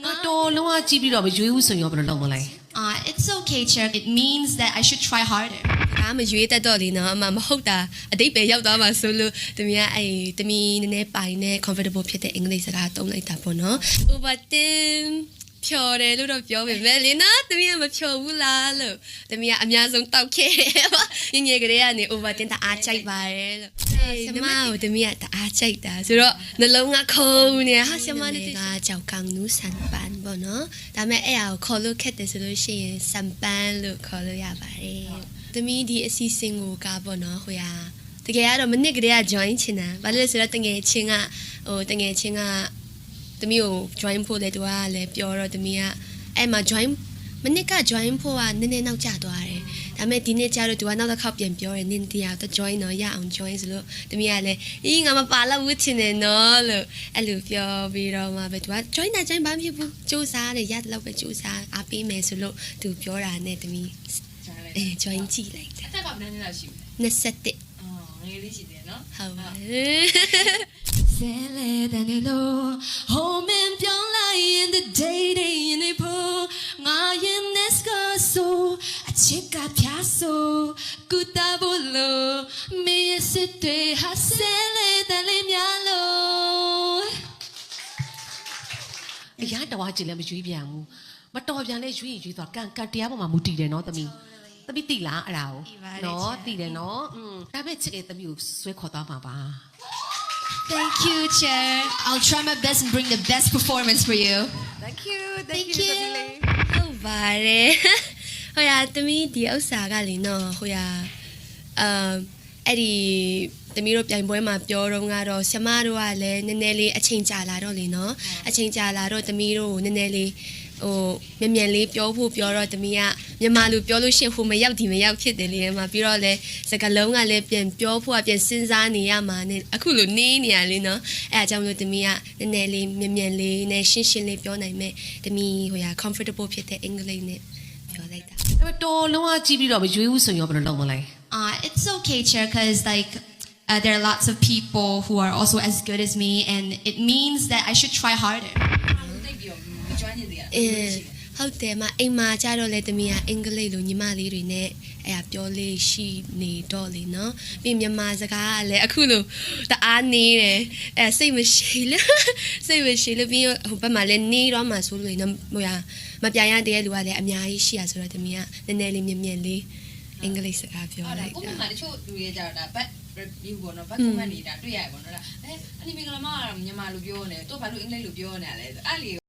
ငါတော်လုံးဝကြည့်ပြီးတော့မရွေးဘူးဆိုရင်ရောဘယ်လိုလုပ်မလဲ Uh, it's okay, chair. It means that I should try harder. ဒါမရွေးတတ်တော့လေနော်အမမဟုတ်တာအတိတ်ပဲရောက်သွားမှာဆိုလို့တမီးကအဲ့တမီးနည်းနည်းပိုင်နဲ့ comfortable ဖြစ်တဲ့အင်္ဂလိပ်စကားသုံးလိုက်တာပေါ့နော် overtin ဖြော်တယ်လို့တော့ပြောပေမဲ့လေနော်တမီးကမဖြော်ဘူးလားလို့တမီးကအများဆုံးတောက်ခဲ့တယ်ပေါ့ငငယ်ကလေးကနေ overtin တအားကြိုက်ပါတယ်လို့ ဆမကိုတမီးကတအားကြိုက်တာဆိုတော့နှလုံးကခုံနေဟာဆမနဲ့ကကြောက်ကောင်နူးဆန်ပန်ပေါ့နော်ဒါပေမဲ့အဲ့အကိုခေါ်လို့ခက်တယ်ဆိုလို့ရှိရင်ဆန်ပန်လို့ခေါ်လို့ရပါတယ်တမီးဒီအစီအစဉ်ကိုကပေါ့နော်ဟိုရတကယ်ကတော့မနစ်ကလေးက join ချင်တာဘာလို့လဲဆိုတော့တငယ်ချင်းကဟိုတငယ်ချင်းကသမီးကို join ဖို့လေသူကလည်းပြောတော့သမီးကအဲ့မှာ join မနစ်က join ဖို့ကနည်းနည်းနောက်ကျသွားတယ်။ ဒါပေမဲ့ဒီနေ့ကျတော့သူကနောက်တစ်ခေါက်ပြန်ပြောတယ်နင်းတရားတော့ join တော့ရအောင် join ဆိုလို့သမီးကလည်းအေးငါမပါတော့ဘူးချင်တယ်နော်လို့အဲ့လိုပြောပြီးတော့မှပဲသူက join တာ join ဘာမှမဖြစ်ဘူးစူးစားတယ်ရတယ်လို့ပဲစူးစားအားပေးမယ်ဆိုလို့သူပြောတာနဲ့သမီးအဲ join ကြည့်လိုက်တယ်အသက်ကဘယ်နှစ်နှစ်လောက်ရှိပြီလဲ21အော်ငယ်လေးရှိတယ်နော်ဟုတ်ပါတယ်ဆဲလေတန်လို့ home အချစ်ကပြားဆိုကုတာဘလို့မေးစစ်တွေဟာဆဲလေတန်လေးများလို့အရာတော်ကြည့်လည်းမရွေးပြန်ဘူးမတော်ပြန်လဲရွေးရင်ရွေးသွားကန်ကန်တရားပေါ်မှာမူတည်တယ်နော်သမီးသမီးသိလားအဲ့ဒါကိုနော်သိတယ်နော်อืมဒါပေမဲ့ချစ်တဲ့သမီးကိုဆွဲခေါ်သွားမှာပါ Thank you, Chair. I'll try my best and bring the best performance for you. Thank you Thank you. ဟုတ်ပါတယ် ဟိုရသမီးဒီဥစ္စာကလေနော်ဟိုရအမ်အဲ့ဒီသမီးတို့ပြိုင်ပွဲမှာပြောတော့ကတော့ဆ iam တို့ကလည်းနည်းနည်းလေးအချိန်ကြာလာတော့လေနော်အချိန်ကြာလာတော့သမီးတို့ကိုနည်းနည်းလေးဟိုမြန်မြန်လေးပြောဖို့ပြောတော့သမီးကမြန်မာလူပြောလို့ရှရင်ဟိုမရောက်ဒီမရောက်ဖြစ်တယ်လေမှာပြီးတော့လဲစကလုံးကလည်းပြန်ပြောဖို့ကပြန်စဉ်းစားနေရမှာနဲ့အခုလိုနေနေရလေနော်အဲအကြောင်းလို့သမီးကနည်းနည်းလေးမြန်မြန်လေးနဲ့ရှင်းရှင်းလေးပြောနိုင်မဲ့သမီးဟိုရ comfortable ဖြစ်တဲ့အင်္ဂလိပ်နဲ့ ပြောလိုက်တာ ဒါပေမဲ့တော်လုံးဝကြည့်ပြီးတော့မရွေးဘူးဆိုရင်ရောဘယ်လိုလုပ်မလဲ Uh, it's okay, Chair, because like uh, there are lots of people who are also as good as me, and it means that I should try harder. တိ တ်ပြီးတော့မကျွမ်းကျင်သေးရအင်းဟုတ်တယ်မအိမ်မှာကြတော့လေသမီးကအင်္ဂလိပ်လိုညီမလေးတွေနဲ့အဲ့ဒါပြောလေးရှိနေတော့လေနော်ပြီးမြန်မာစကားကလည်းအခုလိုတအားနေတယ်အဲစိတ်မရှိလို့စိတ်မရှိလို့ပြီးဟိုဘက်မှာလည်းနေတော့မှဆိုလို့နော်ဟိုရမပြရတဲ့လူကလည်းအများကြီးရှိရဆိုတော့သမီးကနည်းနည်းလေးမြင်မြင်လေးအင်္ဂလိပ်စကားပြောဟုတ်လိုလားက်ကိုတာကမှတချို့လူတွေကြတော့ဒါ back review ပေါ့နော် back comment နေတာတွေ့ရတယ်ပေါ့နော်ဒါအဲအနီမီကလမကမြန်မာလိုပြောနေတော့ဘာလို့အင်္ဂလိပ်လိုပြောနေရလဲအဲ့လေ